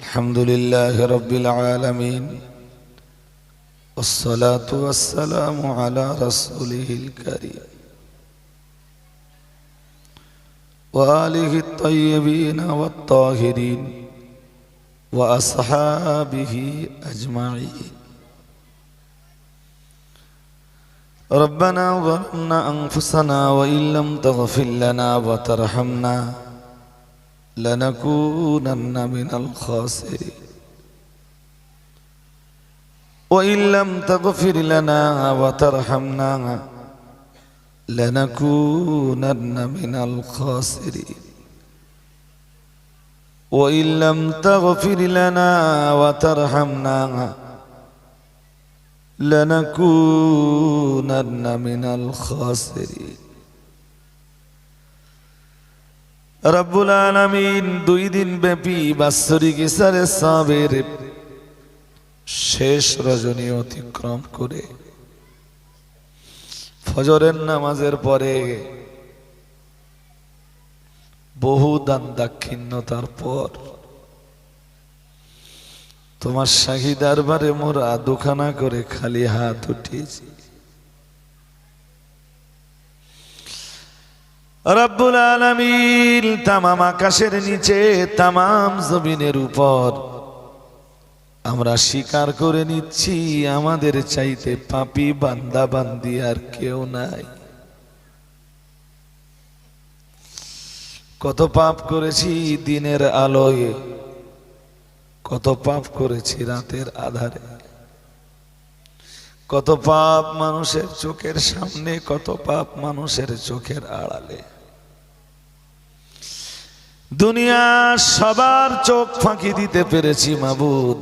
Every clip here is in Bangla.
الحمد لله رب العالمين والصلاة والسلام على رسوله الكريم وآله الطيبين والطاهرين وأصحابه أجمعين. ربنا ظلمنا أنفسنا وإن لم تغفر لنا وترحمنا لنكونن من الخاسرين. وإن لم تغفر لنا وترحمنا لنكونن من الخاسرين. وإن لم تغفر لنا وترحمنا لنكونن من الخاسرين. রব্বুল আলমিন দুই দিন ব্যাপী বাৎসরিক ইসারে সাবের শেষ রজনী অতিক্রম করে ফজরের নামাজের পরে বহু দান দাক্ষিণ্যতার পর তোমার শাহী দরবারে মোরা দুখানা করে খালি হাত উঠিয়েছি। রব্বুল আলমিন তামাম আকাশের নিচে, তামাম জমিনের উপর। আমরা স্বীকার করে নিচ্ছি, আমাদের চাইতে পাপি বান্দা বান্দি আর কেউ নাই। কত পাপ করেছি দিনের আলোয়, কত পাপ করেছি রাতের আধারে। কত পাপ মানুষের চোখের সামনে, কত পাপ মানুষের চোখের আড়ালে। দুনিয়া সবার চোখ ফাঁকি দিতে পেরেছি মাবুদ,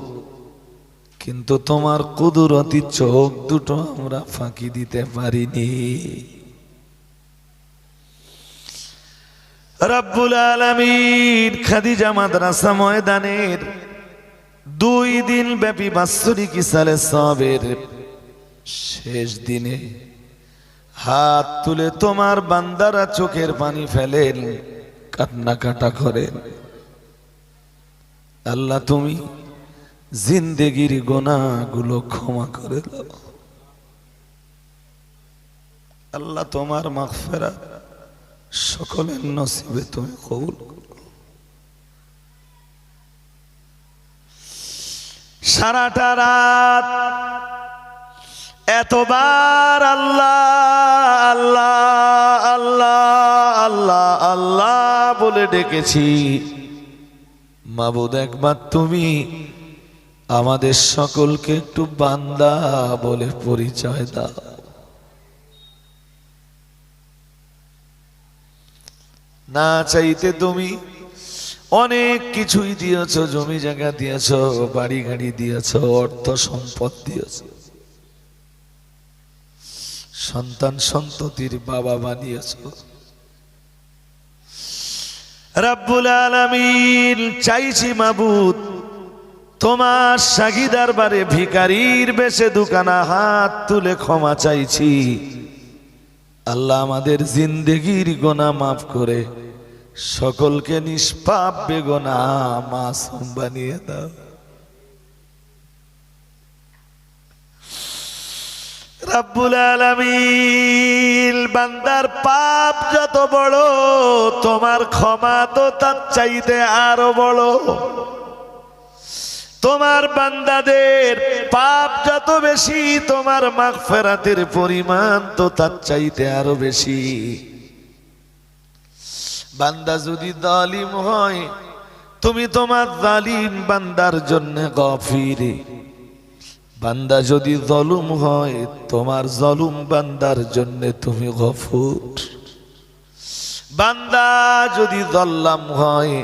কিন্তু তোমার কুদুরতি চোখ দুটো আমরা ফাঁকি দিতে পারিনি। রব্বুল আলমিন খাদিজা মাদ্রাসা ময়দানের দুই দিন ব্যাপী বাৎসরিক ইসালে সবের শেষ দিনে হাত তুলে তোমার বান্দারা চোখের পানি ফেলেন, কান্নাকাটা করেন। আল্লাহ তুমি জিন্দেগির গোনাগুলো ক্ষমা করে দাও। আল্লাহ তোমার মাগফেরা সকলের নসিবে তুমি কবুল সারাটা রাত এতবার আল্লাহ আল্লাহ আল্লাহ আল্লাহ আল্লাহ বলে ডেকেছি। মাবুদ, একবার তুমি আমাদের সকলকে একটু বান্দা বলে পরিচয় দাও। না চাইতে তুমি অনেক কিছুই দিয়েছ, জমি জায়গা দিয়েছ, বাড়ি গাড়ি দিয়েছ, অর্থ সম্পদ দিয়েছ। সন্তান সন্ততির বাবা বানিয়েছ। রাব্বুল আলামিন, চাইছি মাবুদ, তোমার সাগিদার বারে ভিকারির বেশে দুকানা হাত তুলে ক্ষমা চাইছি। আল্লাহ আমাদের জিন্দেগির গোনা মাফ করে সকলকে নিষ্পাপ বেগনা মাসুম বানিয়ে দাও। রাব্বুল আলামিন, বান্দার পাপ যত বড়, তোমার ক্ষমা তো তার চাইতে আরও বড়। তোমার বান্দাদের পাপ যত বেশি, তোমার মাগফেরাতের পরিমাণ তো তার চাইতে আরও বেশি। বান্দা যদি দালিম হয়, তুমি তোমার জালিম বান্দার জন্য গফিরে। বান্দা যদি জলুম হয়, তোমার জলুম বান্দার জন্য তুমি গফুর। বান্দা যদি জল্লাম হয়,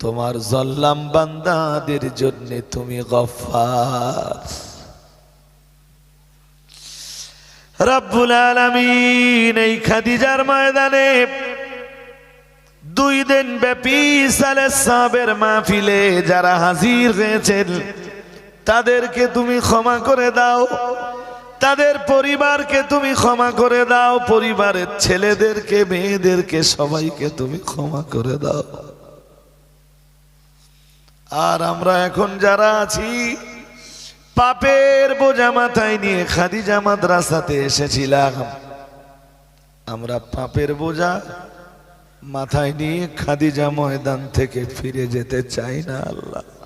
তোমার জল্লাম বান্দাদের জন্য তুমি গফার। রব্বুল আলামিন, এই খাদিজার ময়দানে দুই দিন ব্যাপী সালে সাবের মাহফিলে যারা হাজির হয়েছেন তাদেরকে তুমি ক্ষমা করে দাও। তাদের পরিবারকে তুমি ক্ষমা করে দাও। পরিবারের ছেলেদেরকে, মেয়েদেরকে সবাইকে তুমি ক্ষমা করে দাও। আর আমরা এখন যারা আছি, পাপের বোঝা মাথায় নিয়ে খাদিজা মাদ্রাসাতে এসেছিলাম। আমরা পাপের বোঝা মাথায় নিয়ে খাদিজা ময়দান থেকে ফিরে যেতে চাই না আল্লাহ।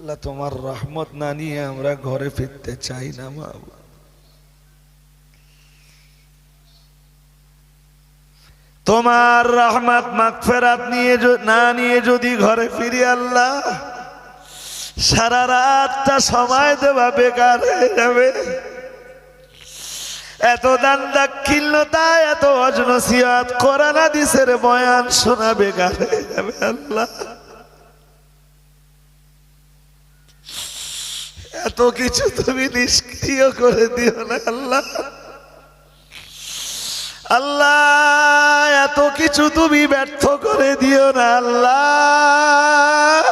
আল্লাহ তোমার রহমত না নিয়ে আমরা ঘরে ফিরতে চাই না, মা তোমার রহমত মাগফেরাত নিয়ে না নিয়ে যদি ঘরে ফিরি আল্লাহ, সারা রাতটা সময় দেওয়া বেকার হয়ে যাবে। এত দান দাক্ষিণ্যতা, এত অজনসিয়াত কোরআন হাদিসের বয়ান শোনা বেকার হয়ে যাবে আল্লাহ। এত কিছু তুমি নিষ্ক্রিয় করে দিও না, আল্লাহ। আল্লাহ, এত কিছু তুমি ব্যর্থ করে দিও না, আল্লাহ।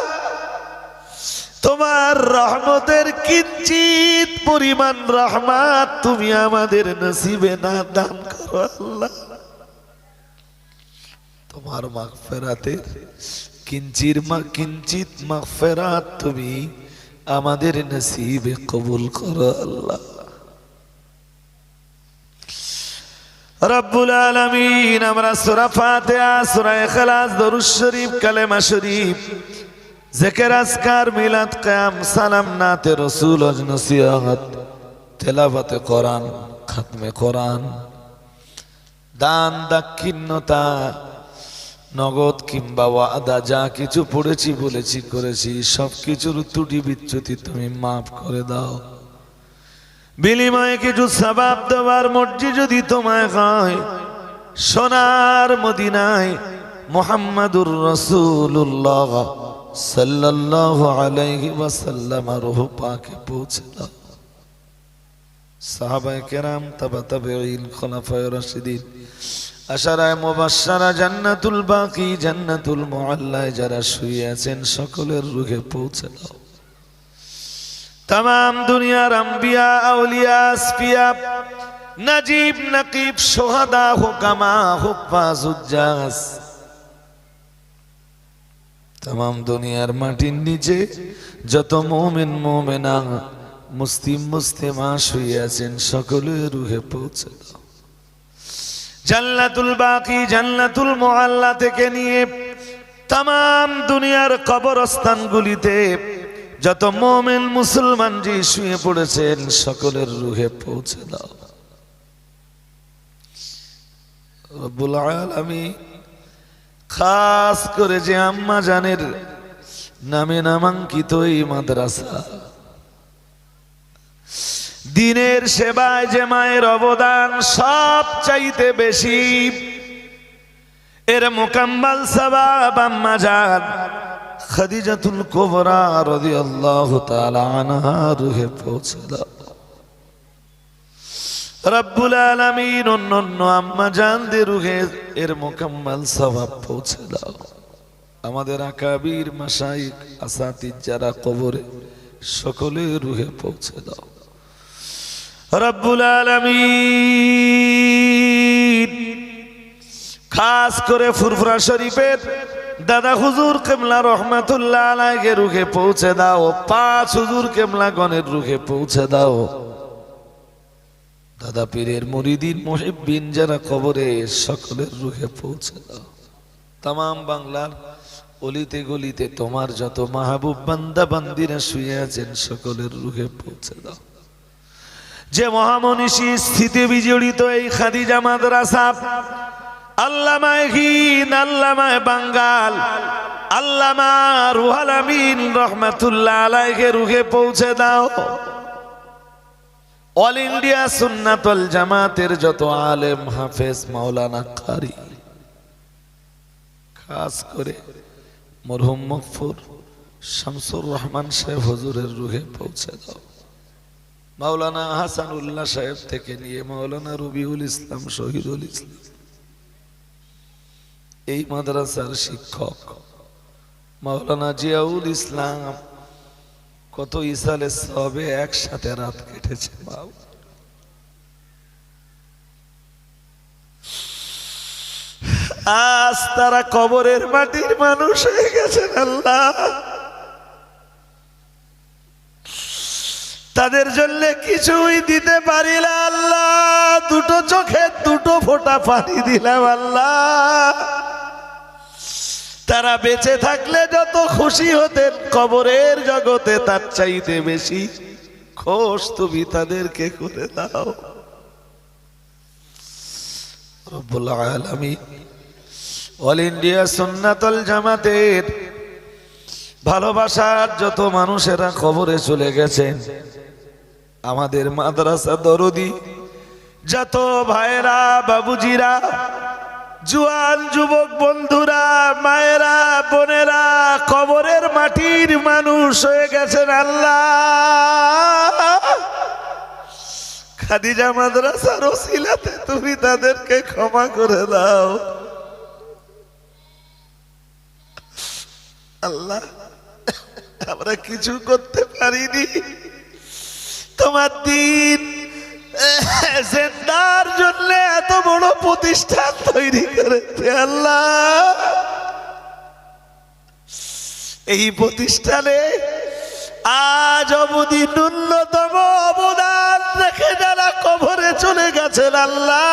তোমার রহমতের কিঞ্চিত পরিমাণ রহমাত তুমি আমাদের নসিবে না দান করো, আল্লাহ। তোমার মাগফেরাতের কিঞ্চির মা কিঞ্চিত মাগফেরাত তুমি আমাদের নসিবে কবুল করো আল্লাহ। রব্বুল আলামিন, আমরা সূরা ফাতিহা, সূরা ইখলাস, দরুদ শরীফ, কালেমা শরীফ, জিকির, আজকার, মিলাদ, কিয়াম, সালাম, নাতে রাসূল আজ নসিহত, তেলাওয়াতে, কোরআন, খতমে কোরআন, দান, দাক্ষিণ্যতা নগদ কিংবা ওয়াদা, যা কিছু পড়েছি, বলেছি, করেছি সব কিছুর ত্রুটি বিচ্যুতি তুমি মাফ করে দাও। বিনিময়ে কিছু সবাব দেওয়ার মর্জি যদি তোমায় হয়, সোনার মদিনায় মোহাম্মদুর রসুল্লাহ সাল্লাল্লাহু আলাইহি ওয়াসাল্লাম রুহ পাকে পৌঁছে দাও। সাহাবায়ে কেরাম, তাবা তাবেঈন, খোলাফায়ে রাশিদিন আশারায় মোবাসারা জান্নাতুল বাকি, জান্নাতুল মোয়াল্লায় যারা শুয়ে আছেন, সকলের রুখে পৌঁছে দাও। তাম দুনিয়ার আম্বিয়া, আউলিয়া স্পিয়া নাজিব, নাকিব, সোহাদা হোকামা হোকাজুজ্জাস তাম দুনিয়ার মাটির নিচে যত মোমেন, মোমেনা, মুসলিম, মুসলিমা শুয়ে আছেন, সকলের রুহে পৌঁছে দাও। জান্নাতুল বাকি, জান্নাতুল মোহাল্লা থেকে নিয়ে তাম দুনিয়ার কবরস্থানগুলিতে যত মোমেন মুসলমান জি শুয়ে পড়েছেন, সকলের রুহে পৌঁছে দাও। আলামিন খাস করে যে আম্মা জানের নামে নামাঙ্কিত এই মাদ্রাসা। দিনের সেবায় যে মায়ের অবদান সব চাইতে বেশি। এর মোকাম্মাল সবাব আম্মা জান খাদিজাতুল কোবরা রাদিয়াল্লাহু তাআলা আনহা রুহে পৌঁছে দাও রব্বুল আলামিন অন্যান্য আম্মা জানদের রুহে এর মোকাম্মাল সওয়াব পৌঁছে দাও আমাদের আকাবির মাশাইক আসাতিজ যারা কবরে সকলে রুহে পৌঁছে দাও রব্বুল আলামিন। খাস করে ফুরফুরা শরীফের দাদা হুজুর কেমলা রহমাতুল্লাহ আলাইকে রুখে পৌঁছে দাও, পাঁচ হুজুর কেমলা গণের রুখে পৌঁছে দাও। দাদা পীরের মুরিদিন মুহিব্বিন যারা কবরে সকলের রুখে পৌঁছে দাও। তাম বাংলার অলিতে গলিতে তোমার যত মাহবুব বান্দা বান্দিরা শুয়ে আছেন, সকলের রুখে পৌঁছে দাও। যে মহামনীষী স্থিতি বিজড়িত এই খাদিজা মাদ্রাসা, আল্লামায় হিন আল্লামায় বাঙ্গাল আল্লামা রুহাল আমিন রহমাতুল্লাহ আলাইকে রুহে পৌঁছে দাও। অল ইন্ডিয়া সুন্নাতল জামাতের যত আলেম, হাফেজ, মাওলানা, কারি, খাস করে মরহুম মকফুর শামসুর রহমান সাহেব হজুরের রুহে পৌঁছে দাও। মাওলানা হাসানুল্লাহ সাহেব থেকে নিয়ে মাওলানা রবিউল ইসলাম শহীদুল ইসলাম। এই মাদ্রাসার শিক্ষক মাওলানা জিয়াউল ইসলাম কত ইসালে সবে একসাথে রাত কেটেছে বাবু আজ তারা কবরের মাটির মানুষ হয়ে গেছেন আল্লাহ। তাদের জন্য কিছুই দিতে পারি না আল্লাহ। দুটো চোখে দুটো ফোঁটা পানি দিলাম আল্লাহ। তারা বেঁচে থাকলে যত খুশি হতেন, কবরের জগতে তার চাইতে বেশি খোশ তুমি তাদেরকে করে দাও। অল ইন্ডিয়া সুন্নাতল জামাতের ভালোবাসার যত মানুষেরা খবরে চলে গেছেন আমাদের মাদ্রাসা দরদি। যত ভাইরা বাবুজিরা, জুয়ান যুবক বন্ধুরা, মায়েরা, বোনেরা, কবরের মাটির মানুষ হয়ে গেছেন আল্লাহ। খাদিজা মাদ্রাসার ওসিলাতে তুমি তাদেরকে ক্ষমা করে দাও। আল্লাহ, আমরা কিছু করতে পারিনি। তোমার দিন। জেন্দার জন্য এত বড় প্রতিষ্ঠান তৈরি করেছে আল্লাহ। এই প্রতিষ্ঠানে আজ অবধি ন্যূনতম অবদান রেখে যারা কবরে চলে গেছেন আল্লাহ।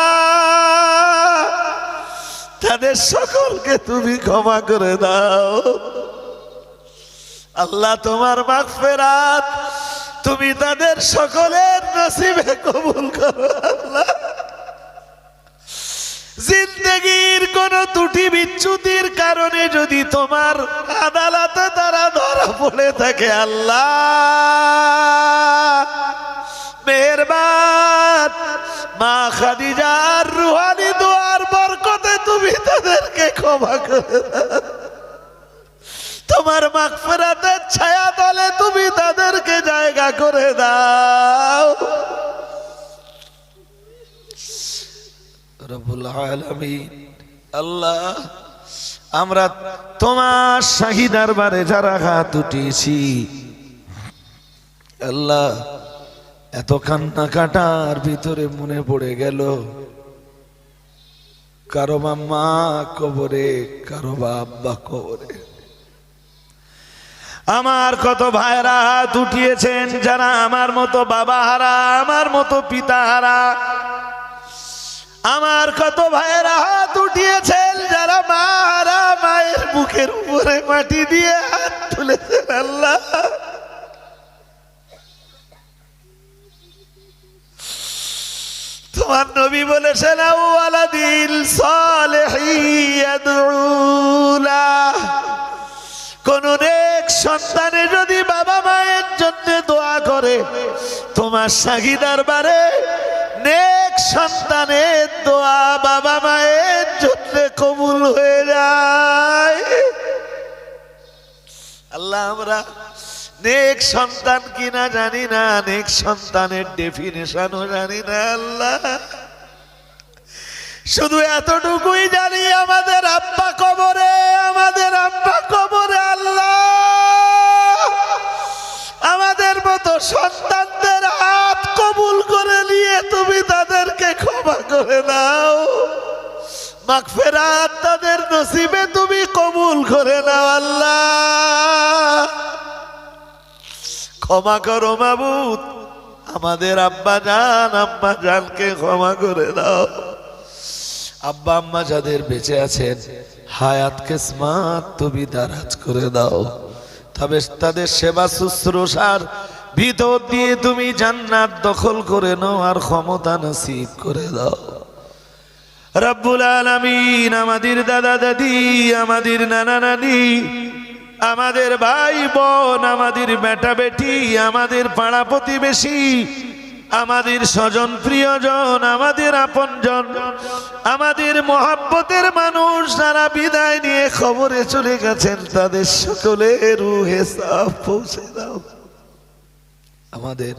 তাদের সকলকে তুমি ক্ষমা করে দাও। আল্লাহ তোমার মাগফেরাত তুমি তাদের সকলের নসিবে কবুল করো, আল্লাহ। জিন্দগির কোন ত্রুটি বিচ্যুতির কারণে যদি তোমার আদালতে তারা ধরা পড়ে থাকে, আল্লাহ। মেহরবান, মা খাদিজার রুহানি দোয়ার বরকতে তুমি তাদেরকে ক্ষমা করে তোমার মাগফিরাতের ছায়া তলে তুমি তাদেরকে জায়গা করে দাও। রব্বুল আলামিন। আল্লাহ, আমরা তোমার শাহী দরবারে যারা হাত উঠিয়েছি, আল্লাহ, এত কান্না কাটার ভিতরে মনে পড়ে গেল, কারও বা মা কবরে, কারও বা আব্বা কবরে। আমার কত ভাইরা হাত উঠিয়েছেন, যারা আমার মতো বাবা হারা, আমার মতো পিতা হারা। আমার কত ভাইয়েরা হাত উঠিয়েছেন, যারা মা হারা, মায়ের বুকের উপরে মাটি দিয়ে হাত তুলেছেন আল্লাহ। তোমার নবী বলেছেন আউয়ালাদিল সালেহিয়াদুলা কোন নেক সন্তানে যদি বাবা মায়ের জন্য দোয়া করে, তোমার সাগি দরবারে নেক সন্তানের দোয়া বাবা মায়ের জন্য কবুল হয়ে যায়। আল্লাহ, আমরা নেক সন্তান কিনা জানি না, নেক সন্তানের ডেফিনেশনও জানি না, আল্লাহ। শুধু এতটুকুই জানি আমাদের আব্বা কবরে, আমাদের আব্বা কবরে আল্লাহ। আমাদের মতো সন্তানদের হাত কবুল করে নিয়ে তুমি তাদেরকে ক্ষমা করে দাও মাগফেরাত তাদের নসিবে তুমি কবুল করে নাও আল্লাহ। ক্ষমা করো মাবুদ, আমাদের আব্বা জান আম্মা জানকে ক্ষমা করে দাও আব্বা আম্মা যাদের বেঁচে আছেন, হায়াত, কেসমাত, তুমি দারাজ করে দাও। তবে তাদের সেবা, শুশ্রূষার ভিতর দিয়ে তুমি জান্নাত দখল করে নাও আর ক্ষমতা নসিব করে দাও। রব্বুল আলামিন, আমাদের দাদা দাদি, আমাদের নানা নানি, আমাদের ভাই বোন, আমাদের বেটা বেটি, আমাদের পাড়া প্রতিবেশী আমাদের স্বজন, প্রিয়জন, আমাদের আপনজন, আমাদের মহাব্বতের মানুষ যারা বিদায় নিয়ে খবরে চলে গেছেন, তাদের সকলের রুহে সাফ পৌঁছে দাও। আমাদের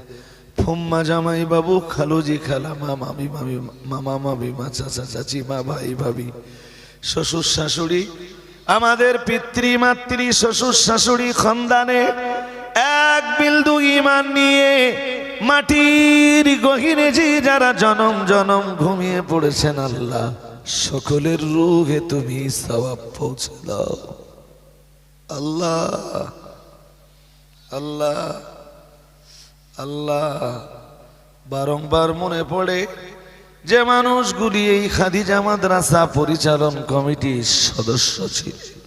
ফুম্মা জামাই বাবু, খালুজি খালা মা মামি মামি, মামা, মামি, মা, চাচা, চাচি, মা, ভাই, ভাবি, শ্বশুর শাশুড়ি, আমাদের পিতৃ, মাতৃ, শ্বশুর শাশুড়ি, খন্দানে এক বিন্দু ইমান নিয়ে মাটির গহিনে যে যারা জনম জনম ঘুমিয়ে পড়েছেন আল্লাহ, সকলের রুহে তুমি সবাব পৌঁছে দাও। আল্লাহ আল্লাহ আল্লাহ, বারংবার মনে পড়ে যে মানুষগুলি এই খাদিজা মাদ্রাসা পরিচালন কমিটির সদস্য ছিলেন।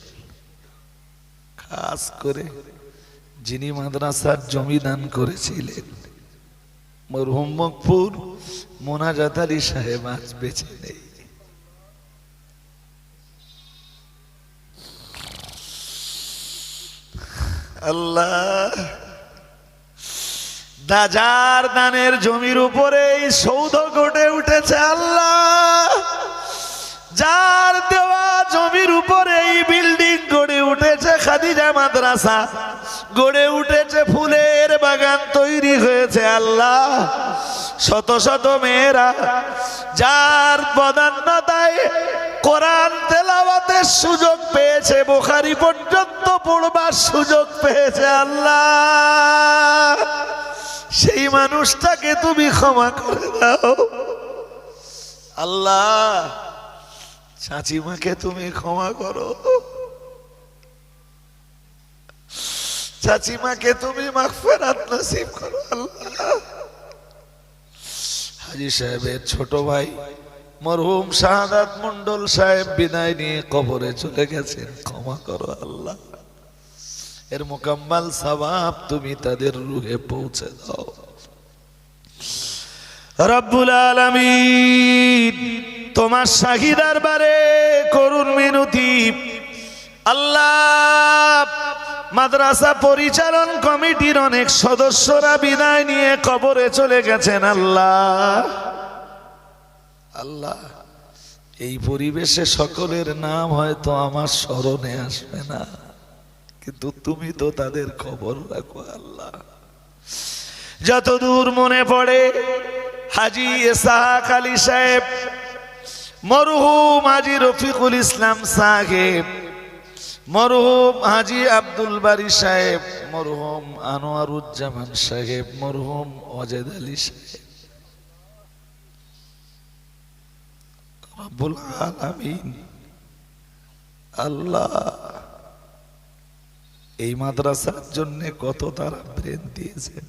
খাস করে যিনি মাদ্রাসার জমি দান করেছিলেন। মরহুম মকপুর মোনাজাত আলী সাহেব আজ বেঁচে নেই। আল্লাহ, দাজার দানের জমির উপরে সৌধ গড়ে উঠেছে আল্লাহ। যার দেওয়া জমির উপরে এই বিল্ডিং গড়ে উঠেছে খাদিজা মাদ্রাসা। গড়ে উঠেছে ফুলের বাগান, তৈরি হয়েছে আল্লাহ। শত শত মেয়েরা যার বদান্যতায় কোরআন তেলাওয়াতের সুযোগ পেয়েছে, বোখারি পর্যন্ত পড়বার সুযোগ পেয়েছে আল্লাহ। সেই মানুষটাকে তুমি ক্ষমা করে দাও। আল্লাহ, চাচিমাকে তুমি ক্ষমা করো। চাচিমাকে তুমি মাগফিরাত নসিব করো, আল্লাহ। হাজি সাহেবের ছোট ভাই মরহুম শাহাদাত মন্ডল সাহেব বিদায় নিয়ে কবরে চলে গেছেন। ক্ষমা করো, আল্লাহ। এর মোকাম্মাল সবাব তুমি তাদের রুহে পৌঁছে দাও। রব্বুল আলামিন, তোমার শাহিদার বারে করুন মিনতি। আল্লাহ মাদ্রাসা পরিচালন কমিটির অনেক সদস্যরা বিদায় নিয়ে কবরে চলে গেছেন, আল্লাহ। আল্লাহ, এই পরিবেশে সকলের নাম হয়তো আমার স্মরণে আসবে না, কিন্তু তুমি তো তাদের খবর রাখো, আল্লাহ। যতদূর মনে পড়ে, হাজি এসাহাক আলী সাহেব, মরহুম হাজি রফিকুল ইসলাম সাহেব মরহুম হাজি আব্দুল বারি সাহেব, মরহুম আনোয়ারুজ্জামান সাহেব, মরহুম অজেদ আলী সাহেব। রব্বুল আলামিন, আল্লাহ এই মাদ্রাসার জন্য কত তারা ব্রেন দিয়েছেন।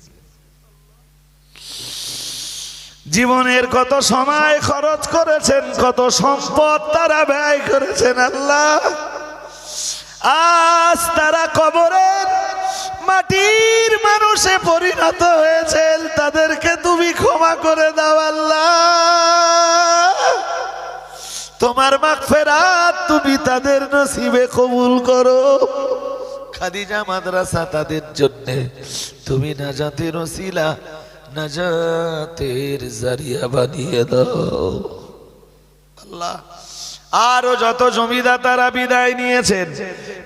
জীবনের কত সময় খরচ করেছেন, কত সম্পদ তারা ব্যয় করেছেন, আল্লাহ। আজ তারা কবরের মাটির মানুষে পরিণত হয়েছেন তাদেরকে তুমি ক্ষমা করে দাও আল্লাহ। তোমার মাগফেরাত তুমি তাদের নসিবে কবুল করো। খাদিজা মাদ্রাসা তাদের জন্য, তুমি নাজাতের ওসিলা, নাজাতের জারিয়া বানিয়ে দাও। আল্লাহ আরও যত জমিদাতারা বিদায় নিয়েছেন।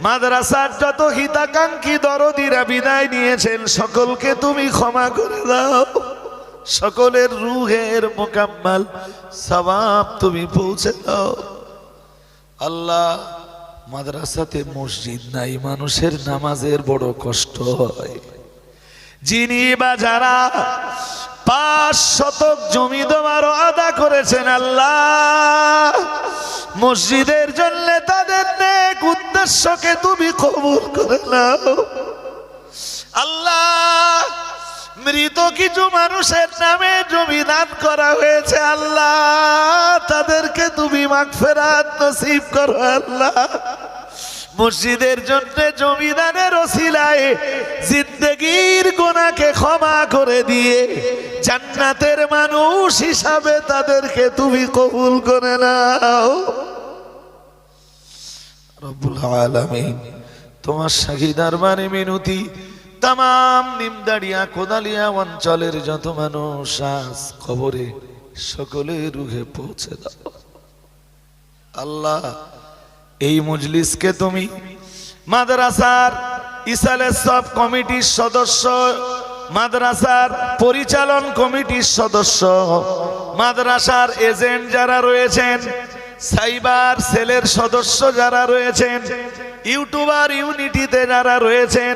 মাদ্রাসার যত হিতাকাঙ্ক্ষী দরদিরা বিদায় নিয়েছেন, সকলকে তুমি ক্ষমা করে দাও। সকলের রুহের মোকাম্মাল সবাব তুমি পৌঁছে দাও। আল্লাহ, মাদ্রাসাতে মসজিদ নাই, মানুষের নামাজের বড় কষ্ট হয়। যিনি বা যারা পাঁচ শতক জমি তোমারও আদা করেছেন আল্লাহ, মসজিদের জন্য তাদের নেক উদ্দেশ্যকে তুমি কবুল করে নাও। আল্লাহ, মৃত কিছু মানুষের নামে জমি দান করা হয়েছে আল্লাহ, তাদেরকে তুমি মাগফেরাত নসিব করো আল্লাহ। মসজিদের জন্য জমিদানের ওসিলায় জিন্দগির গোনাকে ক্ষমা করে দিয়ে জান্নাতের মানুষ হিসাবে তাদেরকে তুমি কবুল করে নাও। রব্বুল আলামিন, তোমার শাহিদার মানে মিনতি নিমদাড়িয়া কোদালিয়া অঞ্চলের যত মানুষ আজ খবরে সকলে রুহে পৌঁছে দাও। আল্লাহ এই মজলিসকে তুমি মাদ্রাসার ইসালে সব কমিটির সদস্য, মাদ্রাসার পরিচালন কমিটির সদস্য, মাদ্রাসার এজেন্ট যারা রয়েছেন, সাইবার সেলের সদস্য যারা রয়েছেন, ইউটিউবার ইউনিটিতে যারা রয়েছেন,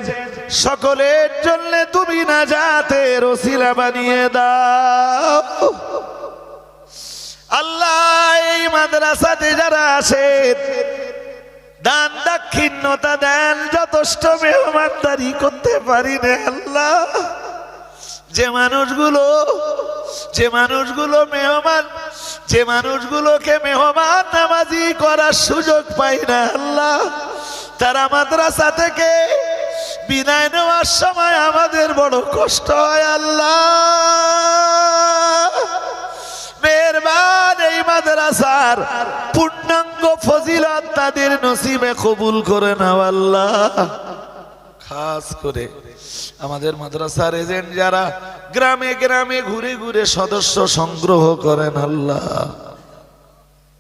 সকলের জন্য তুমি না যাতে রসিলা বানিয়ে দাও। আল্লাহ, এই মাদ্রাসাতে যারা আসেন দান দাক্ষিণ্যতা দেন, যথেষ্ট মেহমানদারি করতে পারি না আল্লাহ। যে মানুষগুলো যে মানুষগুলো মেহমান, যে মানুষগুলোকে মেহমান নামাজি করার সুযোগ পাই না আল্লাহ। তারা মাদ্রাসা থেকে বিদায় নেওয়ার সময় আমাদের বড় কষ্ট হয় আল্লাহ। মেহরবান এই মাদ্রাসার পূর্ণাঙ্গ ফজিলত তাদের নসিবে কবুল করে নাও আল্লাহ। খাস করে আমাদের মাদ্রাসার এজেন্ট যারা গ্রামে গ্রামে ঘুরে ঘুরে সদস্য সংগ্রহ করেন আল্লাহ।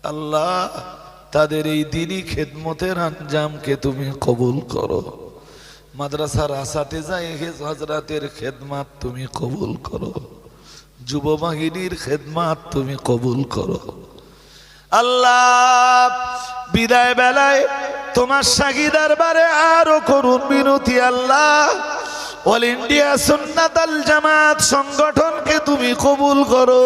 আল্লাহ, তাদের এই দিনই খেদমতের আঞ্জামকে তুমি কবুল করো। মাদ্রাসার আসাতে যাই হজরাতের খেদমাত তুমি কবুল করো। যুব বাহিনীর খেদমাত তুমি কবুল করো। আল্লাহ, বিদায় বেলায় তোমার সাগি দরবারে আরও করুন বিনতি আল্লাহ। অল ইন্ডিয়া সুন্নাত জামাত সংগঠনকে তুমি কবুল করো।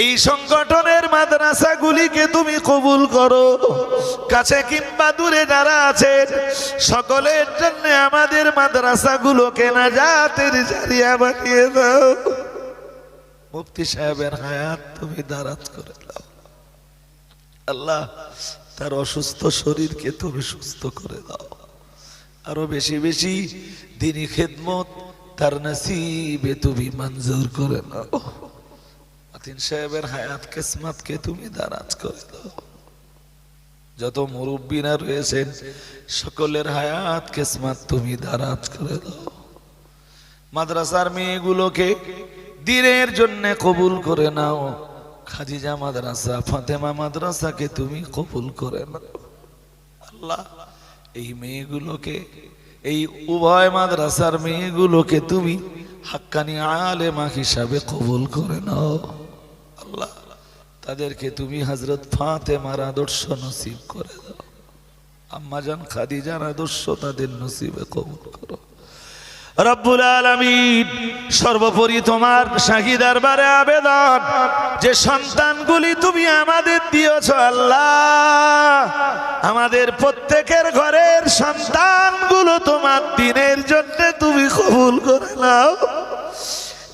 এই সংগঠনের মাদ্রাসাগুলিকে তুমি কবুল করো। কাছে কিংবা দূরে যারা আছেন, সকলের জন্য আমাদের মাদ্রাসাগুলোকে না জাতের জারিয়া বানিয়ে দাও। মুফতি সাহেবের হায়াত তুমি দারাজ করে দাও। আল্লাহ, তার অসুস্থ শরীরকে তুমি সুস্থ করে দাও। আরও বেশি বেশি দিনই খেদমত তার নসিবে তুমি মঞ্জুর করে নাও। সাহেবের হায়াত তুমি দারাজ করে দাও। যত মুরব্বীরা রয়েছেন, সকলের হায়াত কিসমত তুমি দারাজ করে দাও। মাদ্রাসার মেয়েগুলোকে দিনের জন্য কবুল করে নাও। খাদিজা মাদ্রাসা, ফাতেমা মাদ্রাসাকে তুমি কবুল করে আল্লাহ, এই মেয়েগুলোকে, এই উভয় মাদ্রাসার মেয়েগুলোকে তুমি হাক্কানি আলেমা হিসাবে কবুল করে নাও। আল্লাহ, তাদেরকে তুমি হজরত ফাতেমার আদর্শ নসিব করে দাও। আম্মাজান খাদিজার আদর্শ তাদের নসিবে কবুল করো। রব্বুল আলামিন, সর্বোপরি তোমার শাহী বারে আবেদন, যে সন্তানগুলি তুমি আমাদের দিয়েছ আল্লাহ, আমাদের প্রত্যেকের ঘরের সন্তানগুলো তোমার দিনের জন্য তুমি কবুল করে নাও।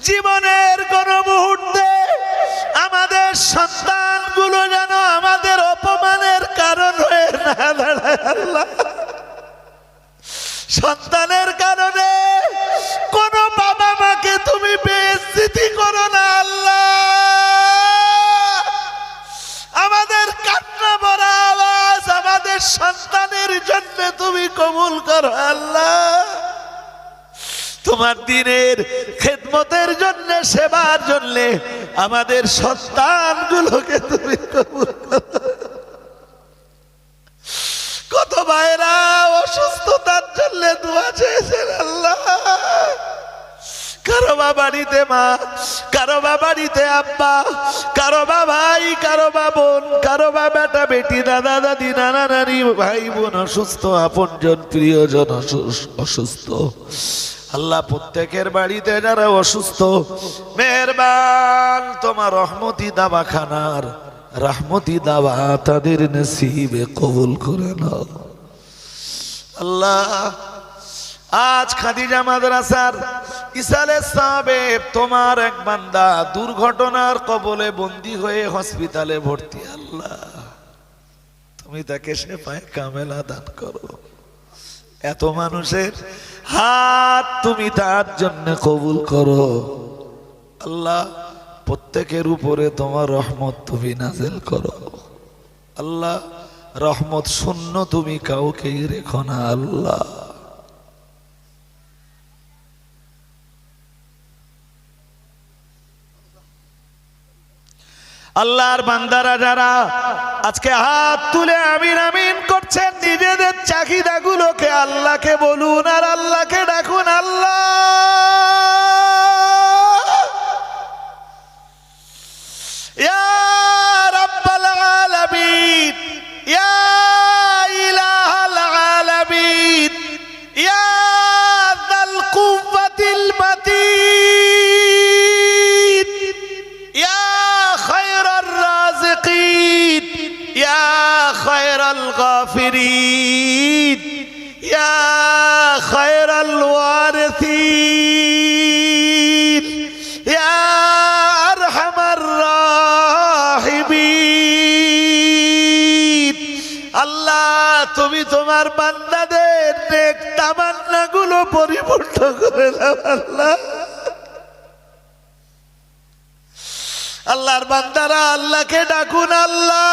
জীবনের কোন মুহূর্তে আমাদের সন্তানগুলো যেন আমাদের অপমানের কারণ হয়ে না দাঁড়ায় আল্লাহ। সন্তানের কারণে কোন বাবা মাকে তুমি বেস্তিতি করো না, আল্লাহ। আমাদের কান্না ভরা আওয়াজ আমাদের সন্তানের জন্য তুমি কবুল করো, আল্লাহ। তোমার দিনের খেদমতের জন্য, সেবার জন্য আমাদের সন্তানগুলোকে তুমি কবুল করো কত ভাইরা, অসুস্থতার জন্য দোয়া চেয়েছেন আল্লাহ। কারও বা বাড়িতে মা, কারও বা বাড়িতে আব্বা, কারও বা ভাই, কারও বা বোন, কারও বা বেটা বেটি, দাদা, দাদি, নানা, নানি, ভাই, বোন অসুস্থ, আপনজন, প্রিয়জন অসুস- অসুস্থ। আল্লাহ, প্রত্যেকের বাড়িতে যারা অসুস্থ, মেহরবান, তোমার রহমতি দাবাখানার, রহমতি দাবা তাদের নসিবে কবুল করে নাও। আল্লাহ। আজ খাদিজা মাদ্রাসার ইসালে সাহেব তোমার এক বান্দা দুর্ঘটনার কবলে বন্দী হয়ে হসপিটালে ভর্তি। আল্লাহ, তুমি তাকে সে পায় কামেলা দান করো। এত মানুষের হাত তুমি তার জন্য কবুল করো। আল্লাহ, প্রত্যেকের উপরে তোমার রহমত তুমি নাজেল করো। আল্লাহ রহমত শূন্য তুমি কাউকে রেখো না, আল্লাহ। আল্লাহর বান্দারা যারা আজকে হাত তুলে আমিন আমিন করছেন, নিজেদের চাহিদাগুলোকে আল্লাহকে বলুন আর আল্লাহকে তোমার বান্দাদের নেক তামান্না গুলো পরিপূর্ণ করে দাও আল্লাহ আল্লাহর বান্দারা আল্লাহকে ডাকুন আল্লাহ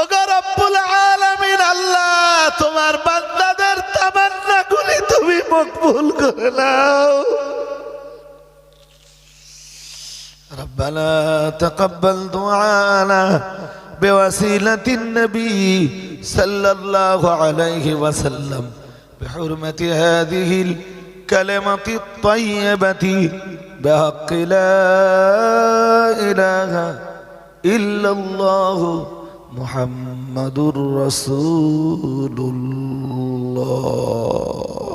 ওগো রব্বুল আলামিন আল্লাহ তোমার বান্দাদের তামান্না গুলি তুমি মকবুল করে নাও ربنا تقبل دعانا بوسيلة النبي صلى الله عليه وسلم بحرمة هذه الكلمة الطيبة بحق لا إله إلا الله محمد رسول الله